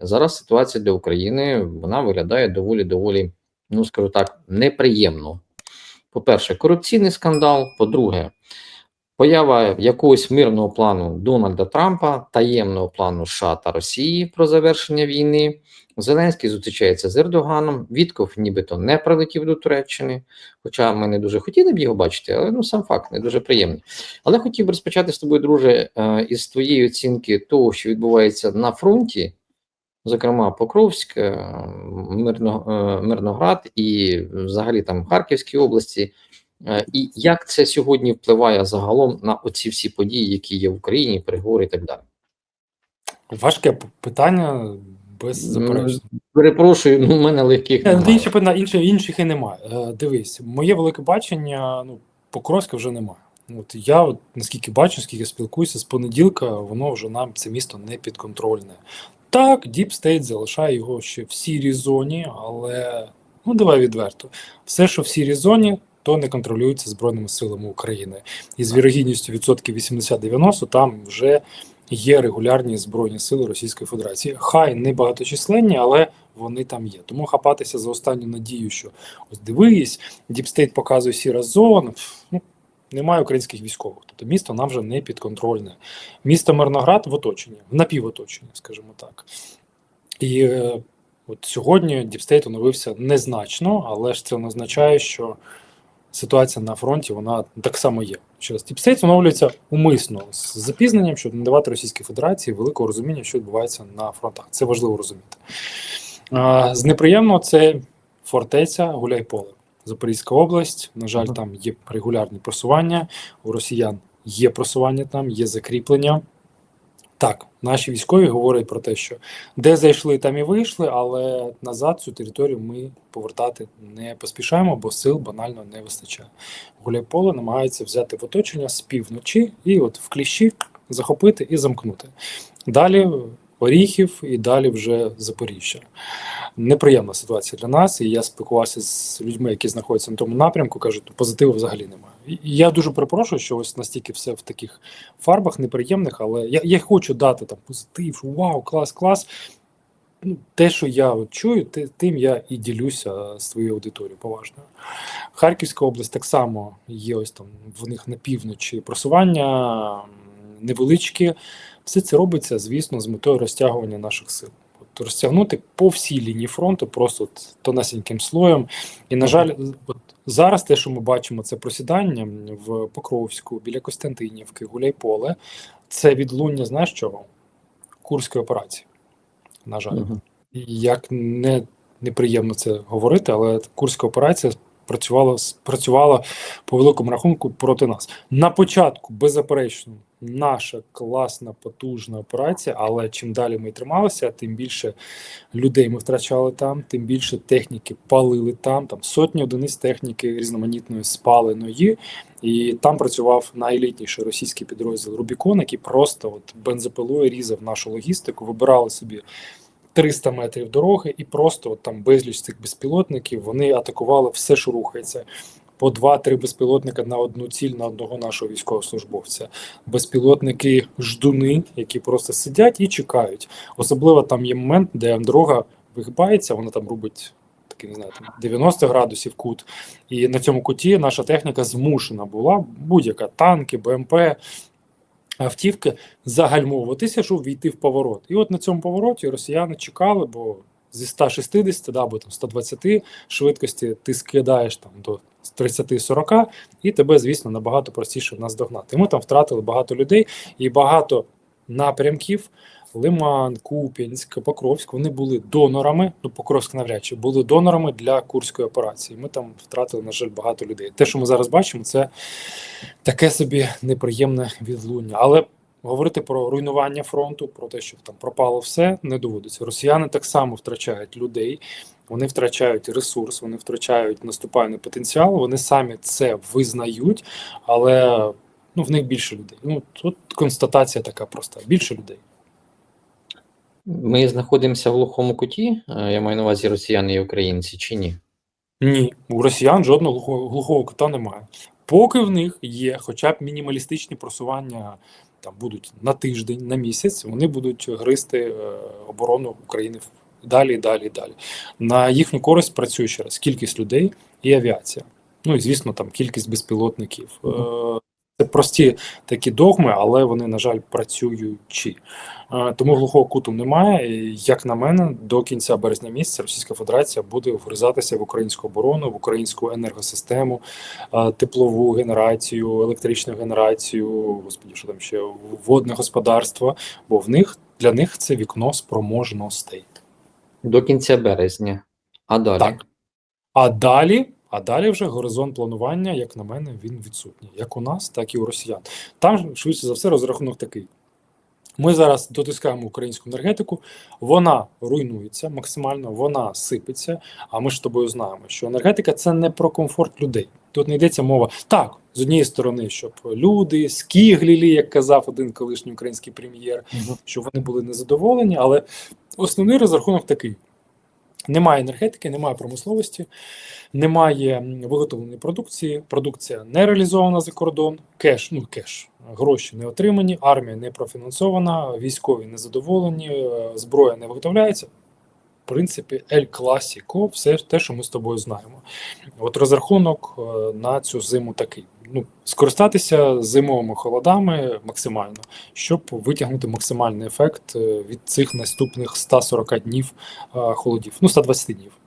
Зараз ситуація для України вона виглядає доволі доволі, ну скажу так, неприємно. По-перше, корупційний скандал. По-друге, поява якогось мирного плану Дональда Трампа, таємного плану США та Росії про завершення війни. Зеленський зустрічається з Ердоганом. Вітков нібито не прилетів до Туреччини. Хоча ми не дуже хотіли б його бачити, але ну сам факт не дуже приємний. Але хотів би розпочати з тобою, друже, е, із твоєї оцінки того, що відбувається на фронті, зокрема Покровськ, е, Мирно, е, Мирноград і взагалі там Харківській області. Е, І як це сьогодні впливає загалом на оці всі події, які є в Україні, переговори і так далі? Важке питання без заперечень. Перепрошую, ну, в мене легких немає. Інші питання, інших, інших і немає. Дивись, моє велике бачення, ну, Покровська вже немає. От я, от, наскільки бачу, скільки спілкуюся з понеділка, воно вже нам це місто не підконтрольне. Так, Deep State залишає його ще в сірій зоні, але ну давай відверто. Все, що в сірій зоні, то не контролюється Збройними силами України. І з вірогідністю відсотків 80-90 там вже є регулярні збройні сили Російської Федерації. Хай не багаточисленні, але вони там є. Тому хапатися за останню надію, що ось дивись, Діпстейт показує сіра зона. Ну, немає українських військових. Тобто місто нам вже не підконтрольне. Місто Мирноград в оточенні, в напівоточенні, скажімо так. І е, от сьогодні Діпстейт оновився незначно, але ж це не означає, що ситуація на фронті вона так само є. Ще раз, Діпстейт оновлюється умисно з запізненням, щоб не давати Російській Федерації великого розуміння, що відбувається на фронтах. Це важливо розуміти. З неприємного це фортеця Гуляйполе. Запорізька область. На жаль, там є регулярні просування. У росіян є просування там, є закріплення. Так, наші військові говорять про те, що де зайшли, там і вийшли, але назад цю територію ми повертати не поспішаємо, бо сил банально не вистачає. Гуляйполе намагається взяти в оточення з півночі і от в кліщі захопити і замкнути. Далі Оріхів і далі вже Запоріжжя. Неприємна ситуація для нас, і я спілкувався з людьми, які знаходяться на тому напрямку, кажуть, позитиву взагалі немає. І я дуже перепрошую, що ось настільки все в таких фарбах неприємних, але я, я хочу дати там позитив, вау, клас, клас. Ну, те, що я от чую, тим я і ділюся з твоєю аудиторією поважною. Харківська область так само є ось там в них на півночі просування невеличкі. Все це робиться, звісно, з метою розтягування наших сил. От розтягнути по всій лінії фронту, просто от тонесеньким слоєм. І, на жаль, от зараз те, що ми бачимо, це просідання в Покровську, біля Костянтинівки, Гуляйполе. Це відлуння, знаєш чого? Курської операції. На жаль. І Як не неприємно це говорити, але Курська операція працювала працювала по великому рахунку проти нас. На початку, беззаперечно, наша класна, потужна операція, але чим далі ми трималися, тим більше людей ми втрачали там, тим більше техніки палили там. Там сотні одиниць техніки різноманітної спаленої. І там працював найелітніший російський підрозділ Рубікон, який просто от бензопилою різав нашу логістику, вибирали собі 300 метрів дороги, і просто от там безліч цих безпілотників вони атакували все, що рухається. По два-три безпілотника на одну ціль на одного нашого військовослужбовця. Безпілотники ждуни, які просто сидять і чекають. Особливо там є момент, де дорога вигибається, вона там робить не знаю, там 90 градусів кут. І на цьому куті наша техніка змушена була будь-яка танки, БМП, автівки загальмовуватися, щоб війти в поворот. І от на цьому повороті росіяни чекали, бо зі 160 да, або там 120 швидкості ти скидаєш там до 30-40, і тебе, звісно, набагато простіше наздогнати. І ми там втратили багато людей і багато напрямків. Лиман, Куп'янськ, Покровськ, вони були донорами, ну Покровськ навряд чи були донорами для курської операції. Ми там втратили, на жаль, багато людей. Те, що ми зараз бачимо, це таке собі неприємне відлуння. Але говорити про руйнування фронту, про те, що там пропало все, не доводиться. Росіяни так само втрачають людей, вони втрачають ресурс, вони втрачають наступальний потенціал. Вони самі це визнають, але ну в них більше людей. Ну тут констатація така проста: більше людей. Ми знаходимося в глухому куті, е, я маю на увазі росіяни і українці, чи ні? Ні, у росіян жодного глухого, глухого кута немає. Поки в них є хоча б мінімалістичні просування там будуть на тиждень, на місяць, вони будуть гризти е, оборону України далі, далі, далі. На їхню користь працює ще раз кількість людей і авіація. Ну і звісно, там кількість безпілотників. Е, Це прості такі догми, але вони, на жаль, працюючі. Е, Тому глухого куту немає. Як на мене, до кінця березня місяця Російська Федерація буде вгризатися в українську оборону, в українську енергосистему, е, теплову генерацію, електричну генерацію, господі, що там ще водне господарство. Бо в них для них це вікно спроможностей. До кінця березня. А далі? Так. А далі, а далі вже горизонт планування, як на мене, він відсутній. Як у нас, так і у росіян. Там, швидше за все, розрахунок такий. Ми зараз дотискаємо українську енергетику, вона руйнується максимально, вона сипеться. А ми ж з тобою знаємо, що енергетика це не про комфорт людей. Тут не йдеться мова так, з однієї сторони, щоб люди скіглілі, як казав один колишній український прем'єр, щоб вони були незадоволені, але основний розрахунок такий: немає енергетики, немає промисловості, немає виготовленої продукції, продукція не реалізована за кордон, кеш, ну кеш, гроші не отримані, армія не профінансована, військові не задоволені, е, зброя не виготовляється. Принципі, ель класіко, все те, що ми з тобою знаємо. От розрахунок е, на цю зиму такий: ну, скористатися зимовими холодами максимально, щоб витягнути максимальний ефект е, від цих наступних 140 днів е, холодів, ну 120 днів.